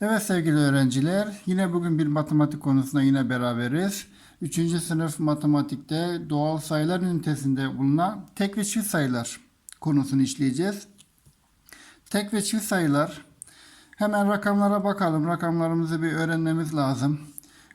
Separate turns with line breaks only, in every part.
Evet sevgili öğrenciler, yine bugün bir matematik konusunda yine beraberiz. Üçüncü sınıf matematikte doğal sayılar ünitesinde bulunan tek ve çift sayılar konusunu işleyeceğiz. Tek ve çift sayılar. Hemen rakamlara bakalım. Rakamlarımızı bir öğrenmemiz lazım.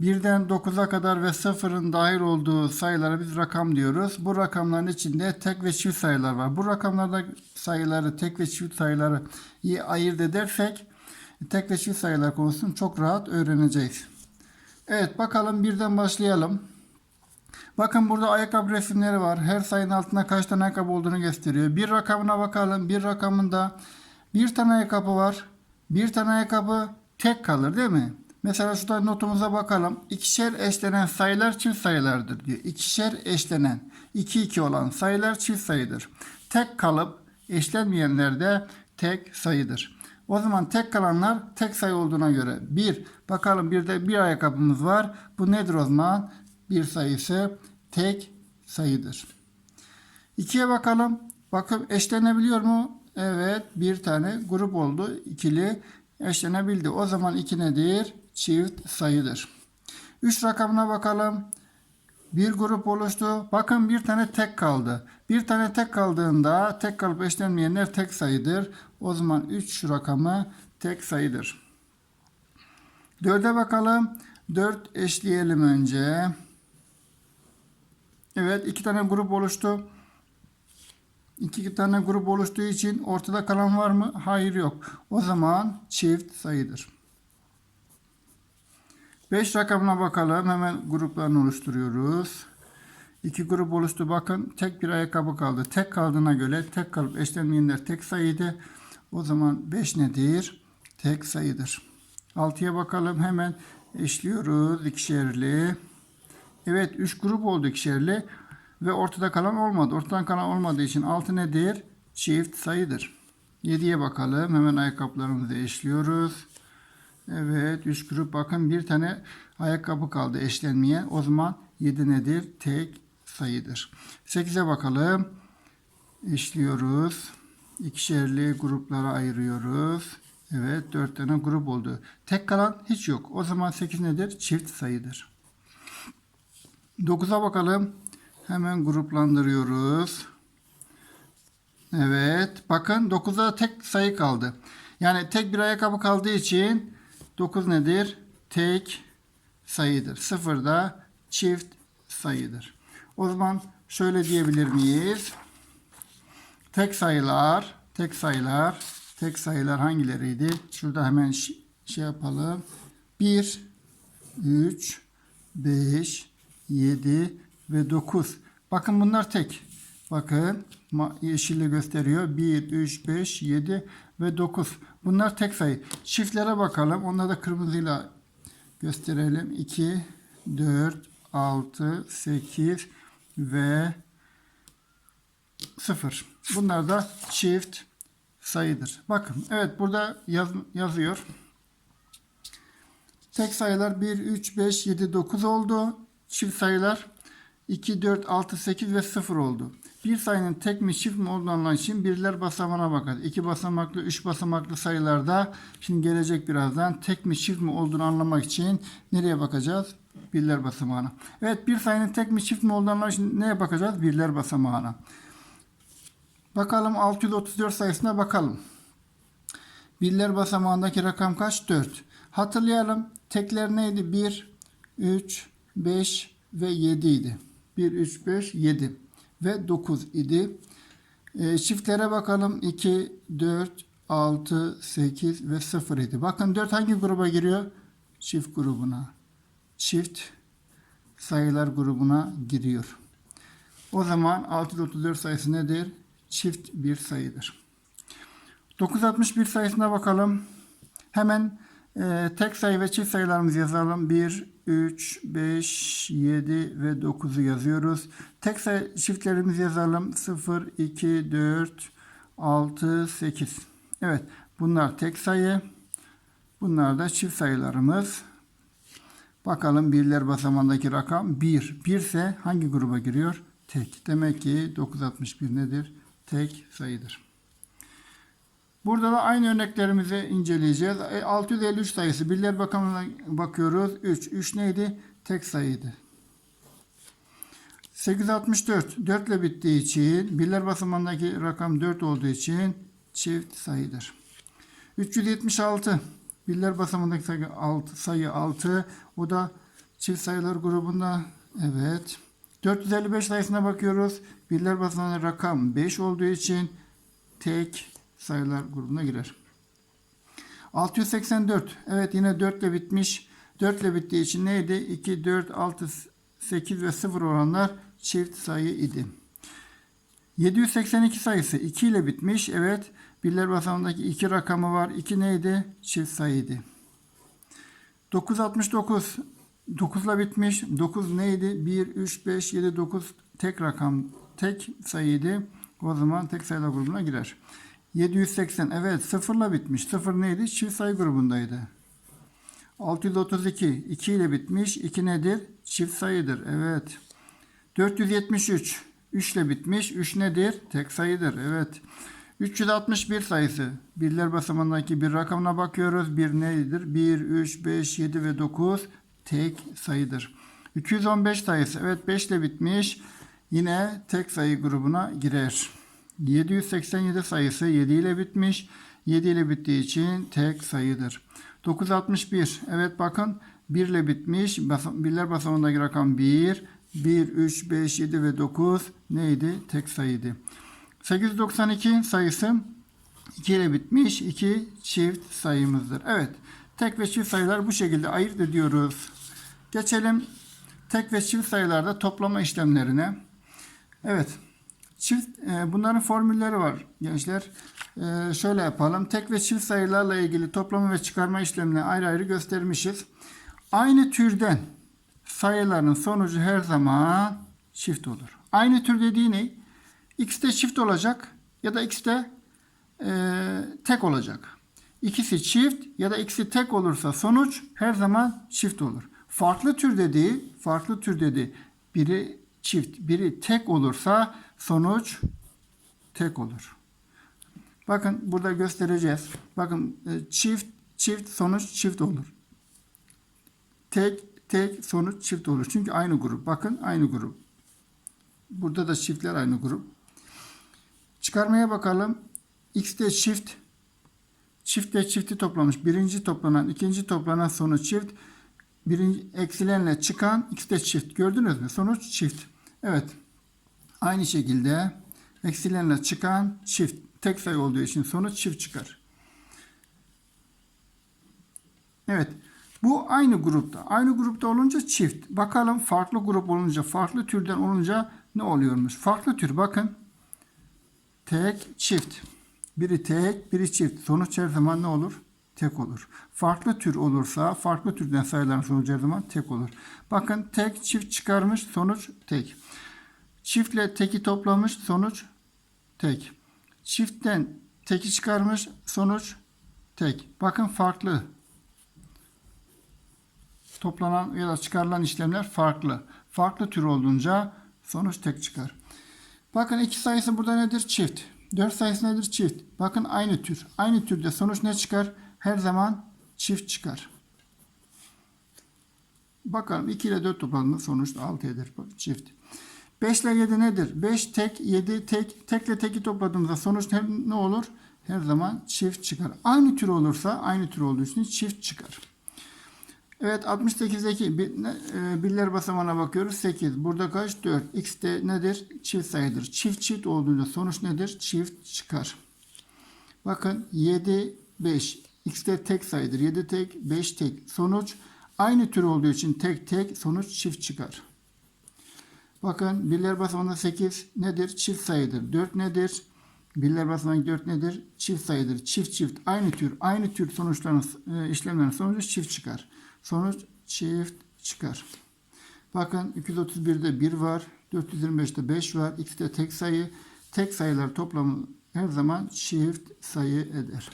Birden 9'a kadar ve sıfırın dahil olduğu sayılara biz rakam diyoruz. Bu rakamların içinde tek ve çift sayılar var. Bu rakamlarda sayıları, tek ve çift sayıları iyi ayırt edersek tek çift sayılar konusunu çok rahat öğreneceğiz. Evet bakalım birden başlayalım. Bakın burada ayakkabı resimleri var. Her sayının altında kaç tane ayakkabı olduğunu gösteriyor. Bir rakamına bakalım. Bir rakamında bir tane ayakkabı var. Bir tane ayakkabı tek kalır değil mi? Mesela şurada notumuza bakalım. İkişer eşlenen sayılar çift sayılardır diyor. İkişer eşlenen, 2 2 olan sayılar çift sayıdır. Tek kalıp eşlenmeyenler de tek sayıdır. O zaman tek kalanlar tek sayı olduğuna göre bir bakalım bir de bir ayakkabımız var. Bu nedir o zaman? Bir sayısı tek sayıdır. İkiye bakalım. Bakın eşlenebiliyor mu? Evet bir tane grup oldu. İkili eşlenebildi. O zaman iki nedir? Çift sayıdır. Üç rakamına bakalım. Bir grup oluştu. Bakın bir tane tek kaldı. Bir tane tek kaldığında tek kalıp eşlenmeyenler tek sayıdır. O zaman 3 rakamı tek sayıdır. 4'e bakalım. 4 eşleyelim önce. Evet iki tane grup oluştu. İki tane grup oluştuğu için ortada kalan var mı? Hayır yok. O zaman çift sayıdır. 5 rakamına bakalım. Hemen gruplarını oluşturuyoruz. İki grup oluştu. Bakın tek bir ayakkabı kaldı. Tek kaldığına göre tek kalıp eşlenmeyenler tek sayıydı. O zaman 5 nedir? Tek sayıdır. 6'ya bakalım. Hemen eşliyoruz. ikişerli. Evet 3 grup oldu ikişerli. Ve ortada kalan olmadı. Ortadan kalan olmadığı için 6 nedir? Çift sayıdır. 7'ye bakalım. Hemen ayakkabılarımızı eşliyoruz. Evet 3 grup bakın bir tane ayakkabı kaldı eşlenmeyen. O zaman 7 nedir? Tek sayıdır. 8'e bakalım. Eşliyoruz. İkişerli gruplara ayırıyoruz. Evet 4 tane grup oldu. Tek kalan hiç yok. O zaman 8 nedir? Çift sayıdır. 9'a bakalım. Hemen gruplandırıyoruz. Evet. Bakın 9'da tek sayı kaldı. Yani tek bir ayakkabı kaldığı için 9 nedir? Tek sayıdır. 0 da çift sayıdır. O zaman şöyle diyebilir miyiz? Tek sayılar, tek sayılar, tek sayılar hangileriydi? Şurada hemen şey yapalım. 1, 3, 5, 7 ve 9. Bakın bunlar tek. Bakın yeşille gösteriyor. 1, 3, 5, 7 ve 9. Bunlar tek sayı. Çiftlere bakalım. Onları da kırmızıyla gösterelim. 2, 4, 6, 8 ve 0. Bunlar da çift sayıdır. Bakın evet burada yaz, yazıyor. Tek sayılar 1, 3, 5, 7, 9 oldu. Çift sayılar 2, 4, 6, 8 ve 0 oldu. Bir sayının tek mi çift mi olduğunu anlamak için birler basamağına bakar. İki basamaklı, üç basamaklı sayılarda şimdi gelecek birazdan tek mi çift mi olduğunu anlamak için nereye bakacağız? Birler basamağına. Evet bir sayının tek mi çift mi olduğunu anlamak için neye bakacağız? Birler basamağına. Bakalım 634 sayısına bakalım. Birler basamağındaki rakam kaç? 4. Hatırlayalım. Tekler neydi? 1, 3, 5 ve 7 idi. 1, 3, 5, 7 ve 9 idi. E, çiftlere bakalım. 2, 4, 6, 8 ve 0 idi. Bakın 4 hangi gruba giriyor? Çift grubuna. Çift sayılar grubuna giriyor. O zaman 634 sayısı nedir? Çift bir sayıdır. 961 sayısına bakalım. Hemen e, tek sayı ve çift sayılarımızı yazalım. 1, 3, 5, 7 ve 9'u yazıyoruz. Tek sayı çiftlerimizi yazalım. 0, 2, 4, 6, 8. Evet bunlar tek sayı. Bunlar da çift sayılarımız. Bakalım birler basamandaki rakam 1. 1 ise hangi gruba giriyor? Tek. Demek ki 961 nedir? Tek sayıdır. Burada da aynı örneklerimizi inceleyeceğiz. E, 653 sayısı. Birler bakamına bakıyoruz. 3. 3 neydi? Tek sayıydı. 864 4 ile bittiği için birler basamağındaki rakam 4 olduğu için çift sayıdır. 376 birler basamağındaki sayı 6, sayı 6 o da çift sayılar grubunda evet. 455 sayısına bakıyoruz. Birler basamağında rakam 5 olduğu için tek sayılar grubuna girer. 684 evet yine 4 ile bitmiş. 4 ile bittiği için neydi? 2, 4, 6, 8 ve 0 olanlar çift sayı idi. 782 sayısı 2 ile bitmiş. Evet. Birler basamağındaki 2 rakamı var. 2 neydi? Çift sayıydı. 969 9 ile bitmiş. 9 neydi? 1, 3, 5, 7, 9 tek rakam, tek sayıydı. O zaman tek sayılar grubuna girer. 780 evet 0 ile bitmiş. 0 neydi? Çift sayı grubundaydı. 632 2 ile bitmiş. 2 nedir? Çift sayıdır. Evet. 473 3 ile bitmiş. 3 nedir? Tek sayıdır. Evet. 361 sayısı. Birler basamağındaki bir rakamına bakıyoruz. Bir nedir? 1, 3, 5, 7 ve 9 tek sayıdır. 215 sayısı. Evet 5 ile bitmiş. Yine tek sayı grubuna girer. 787 sayısı 7 ile bitmiş. 7 ile bittiği için tek sayıdır. 961. Evet bakın 1 ile bitmiş. Birler basamağındaki rakam 1. 1, 3, 5, 7 ve 9 neydi? Tek sayıydı. 892 sayısı 2 ile bitmiş. 2 çift sayımızdır. Evet. Tek ve çift sayılar bu şekilde ayırt ediyoruz. Geçelim tek ve çift sayılarda toplama işlemlerine. Evet. Çift e, bunların formülleri var gençler. E, şöyle yapalım. Tek ve çift sayılarla ilgili toplama ve çıkarma işlemini ayrı ayrı göstermişiz. Aynı türden sayıların sonucu her zaman çift olur. Aynı tür dediği ne? X'te çift olacak ya da X'te e, tek olacak. İkisi çift ya da ikisi tek olursa sonuç her zaman çift olur. Farklı tür dediği, farklı tür dediği biri çift, biri tek olursa sonuç tek olur. Bakın burada göstereceğiz. Bakın e, çift çift sonuç çift olur. Tek tek sonuç çift olur. Çünkü aynı grup. Bakın aynı grup. Burada da çiftler aynı grup. Çıkarmaya bakalım. X'te çift çiftle çifti toplamış. Birinci toplanan, ikinci toplanan sonuç çift. Birinci eksilenle çıkan x'te çift. Gördünüz mü? Sonuç çift. Evet. Aynı şekilde eksilenle çıkan çift. Tek sayı olduğu için sonuç çift çıkar. Evet. Bu aynı grupta. Aynı grupta olunca çift. Bakalım farklı grup olunca, farklı türden olunca ne oluyormuş? Farklı tür bakın. Tek, çift. Biri tek, biri çift. Sonuç her zaman ne olur? Tek olur. Farklı tür olursa, farklı türden sayıların sonucu her zaman tek olur. Bakın tek, çift çıkarmış, sonuç tek. Çiftle teki toplamış, sonuç tek. Çiftten teki çıkarmış, sonuç tek. Bakın farklı. Toplanan ya da çıkarılan işlemler farklı. Farklı tür olduğunca sonuç tek çıkar. Bakın iki sayısı burada nedir? Çift. 4 sayısı nedir? Çift. Bakın aynı tür. Aynı türde sonuç ne çıkar? Her zaman çift çıkar. Bakalım 2 ile 4 topladığında sonuç 6 eder. Çift. 5 ile 7 nedir? 5 tek, 7 tek. Tekle teki topladığımızda sonuç ne olur? Her zaman çift çıkar. Aynı tür olursa aynı tür olduğu için çift çıkar. Evet 68'deki bir, ne, e, birler basamağına bakıyoruz. 8. Burada kaç? 4. X de nedir? Çift sayıdır. Çift çift olduğunda sonuç nedir? Çift çıkar. Bakın 7, 5. X de tek sayıdır. 7 tek, 5 tek. Sonuç aynı tür olduğu için tek tek sonuç çift çıkar. Bakın birler basamağında 8 nedir? Çift sayıdır. 4 nedir? Birler basamağındaki 4 nedir? Çift sayıdır. Çift çift aynı tür aynı tür sonuçların e, işlemlerin sonucu çift çıkar. Sonuç çift çıkar. Bakın 231'de 1 var. 425'te 5 var. X'te tek sayı. Tek sayılar toplamı her zaman çift sayı eder.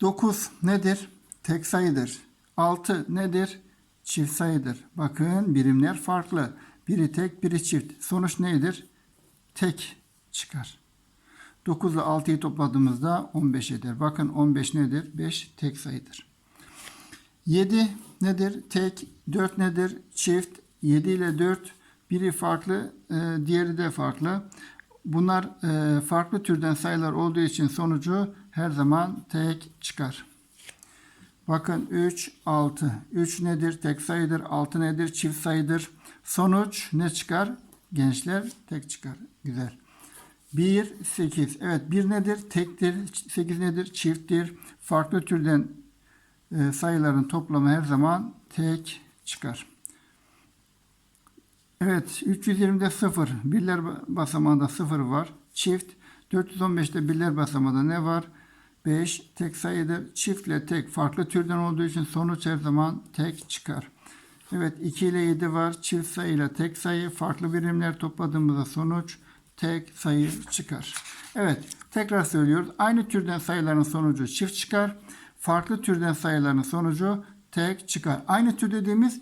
9 nedir? Tek sayıdır. 6 nedir? Çift sayıdır. Bakın birimler farklı. Biri tek, biri çift. Sonuç nedir? Tek çıkar. 9 ile 6'yı topladığımızda 15 eder. Bakın 15 nedir? 5 tek sayıdır. 7 nedir? Tek. 4 nedir? Çift. 7 ile 4 biri farklı, e, diğeri de farklı. Bunlar e, farklı türden sayılar olduğu için sonucu her zaman tek çıkar. Bakın 3, 6. 3 nedir? Tek sayıdır. 6 nedir? Çift sayıdır. Sonuç ne çıkar? Gençler tek çıkar. Güzel. 1, 8. Evet 1 nedir? Tektir. 8 nedir? Çifttir. Farklı türden sayıların toplamı her zaman tek çıkar. Evet 320'de 0. Birler basamağında 0 var. Çift. 415'te birler basamağında ne var? 5 tek sayıdır. Çiftle tek farklı türden olduğu için sonuç her zaman tek çıkar. Evet 2 ile 7 var. Çift sayı ile tek sayı farklı birimler topladığımızda sonuç tek sayı çıkar. Evet tekrar söylüyoruz. Aynı türden sayıların sonucu çift çıkar. Farklı türden sayıların sonucu tek çıkar. Aynı tür dediğimiz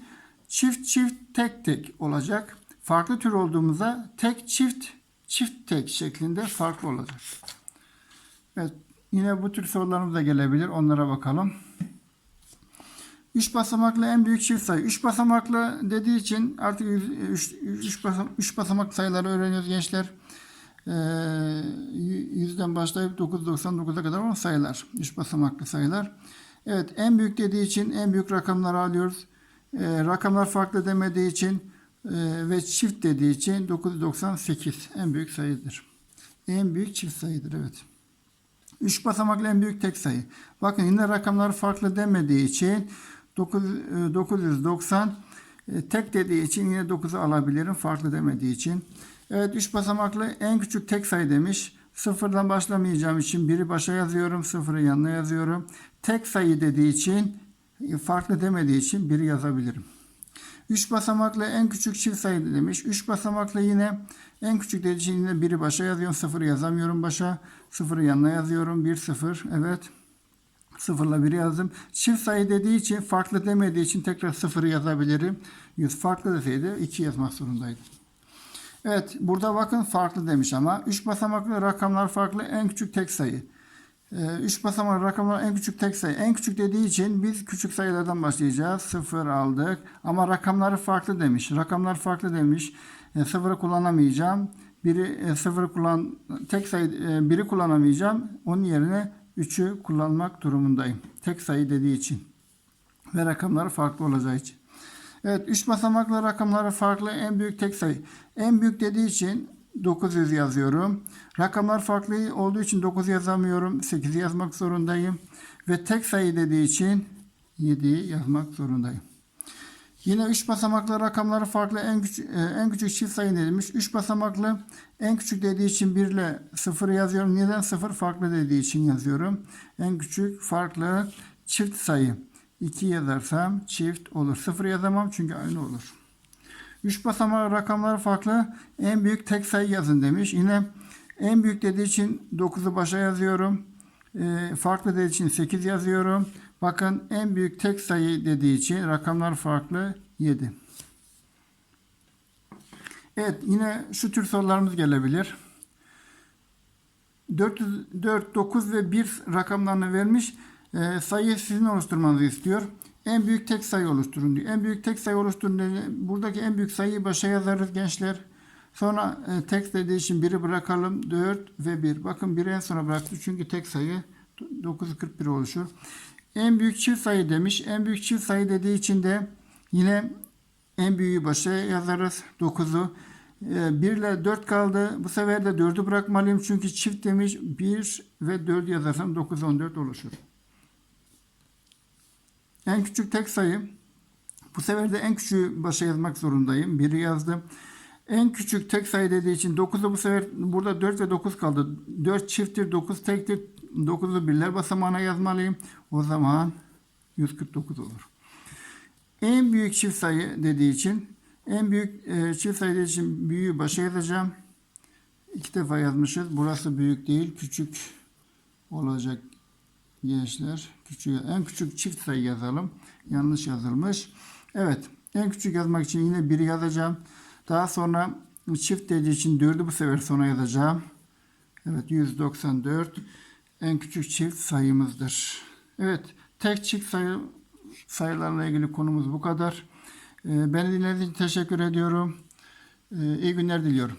çift çift tek tek olacak. Farklı tür olduğumuzda tek çift çift tek şeklinde farklı olacak. Evet yine bu tür sorularımız da gelebilir. Onlara bakalım. 3 basamaklı en büyük çift sayı. 3 basamaklı dediği için artık 3 basam, üç basamak sayıları öğreniyoruz gençler. Ee, yüzden başlayıp 999'a kadar olan sayılar. 3 basamaklı sayılar. Evet en büyük dediği için en büyük rakamları alıyoruz. Ee, rakamlar farklı demediği için e, ve çift dediği için 998 en büyük sayıdır. En büyük çift sayıdır evet. 3 basamaklı en büyük tek sayı. Bakın yine rakamlar farklı demediği için 9, 990 e, tek dediği için yine 9'u alabilirim farklı demediği için. Evet 3 basamaklı en küçük tek sayı demiş. Sıfırdan başlamayacağım için biri başa yazıyorum. Sıfırı yanına yazıyorum. Tek sayı dediği için e, farklı demediği için biri yazabilirim. 3 basamaklı en küçük çift sayı demiş. 3 basamaklı yine en küçük dediği için yine biri başa yazıyorum. Sıfırı yazamıyorum başa. Sıfırı yanına yazıyorum. 1 sıfır. Evet. Sıfırla biri yazdım. Çift sayı dediği için farklı demediği için tekrar sıfırı yazabilirim. 100 farklı deseydi 2 yazmak zorundaydım. Evet burada bakın farklı demiş ama 3 basamaklı rakamlar farklı en küçük tek sayı. 3 basamaklı rakamlar en küçük tek sayı. En küçük dediği için biz küçük sayılardan başlayacağız. 0 aldık ama rakamları farklı demiş. Rakamlar farklı demiş. E, sıfırı kullanamayacağım. Biri e, sıfırı kullan tek sayı e, biri kullanamayacağım. Onun yerine 3'ü kullanmak durumundayım. Tek sayı dediği için. Ve rakamları farklı olacağı için. Evet 3 basamaklı rakamları farklı en büyük tek sayı. En büyük dediği için 900 yazıyorum. Rakamlar farklı olduğu için 9 yazamıyorum. 8 yazmak zorundayım. Ve tek sayı dediği için 7'yi yazmak zorundayım. Yine 3 basamaklı rakamları farklı en küçük, en küçük çift sayı denilmiş. 3 basamaklı en küçük dediği için 1 ile 0 yazıyorum. Neden 0 farklı dediği için yazıyorum. En küçük farklı çift sayı. 2 yazarsam çift olur. 0 yazamam çünkü aynı olur. 3 basamaklı rakamlar farklı. En büyük tek sayı yazın demiş. Yine en büyük dediği için 9'u başa yazıyorum. E, farklı dediği için 8 yazıyorum. Bakın en büyük tek sayı dediği için rakamlar farklı 7. Evet yine şu tür sorularımız gelebilir. 404, 9 ve 1 rakamlarını vermiş. E, sayıyı sizin oluşturmanızı istiyor. En büyük tek sayı oluşturun diyor. En büyük tek sayı oluşturun diyor. Buradaki en büyük sayıyı başa yazarız gençler. Sonra e, tek dediği için 1'i bırakalım. 4 ve 1. Bakın 1'i en sona bıraktık çünkü tek sayı 941 oluşur. En büyük çift sayı demiş. En büyük çift sayı dediği için de yine en büyüğü başa yazarız. 9'u. 1 ile 4 kaldı. Bu sefer de 4'ü bırakmalıyım. Çünkü çift demiş. 1 ve 4 yazarsam 9, 14 oluşur. En küçük tek sayı. Bu sefer de en küçüğü başa yazmak zorundayım. 1'i yazdım. En küçük tek sayı dediği için 9'u bu sefer burada 4 ve 9 kaldı. 4 çifttir, 9 tektir. 9'u birler basamağına yazmalıyım. O zaman 149 olur. En büyük çift sayı dediği için en büyük e, çift sayı dediği için büyüğü başa yazacağım. İki defa yazmışız. Burası büyük değil, küçük olacak gençler. Küçük, en küçük çift sayı yazalım. Yanlış yazılmış. Evet. En küçük yazmak için yine 1'i yazacağım. Daha sonra çift dediği için 4'ü bu sefer sona yazacağım. Evet 194 en küçük çift sayımızdır. Evet tek çift sayı sayılarla ilgili konumuz bu kadar. Ee, Beni dinlediğiniz için teşekkür ediyorum. Ee, İyi günler diliyorum.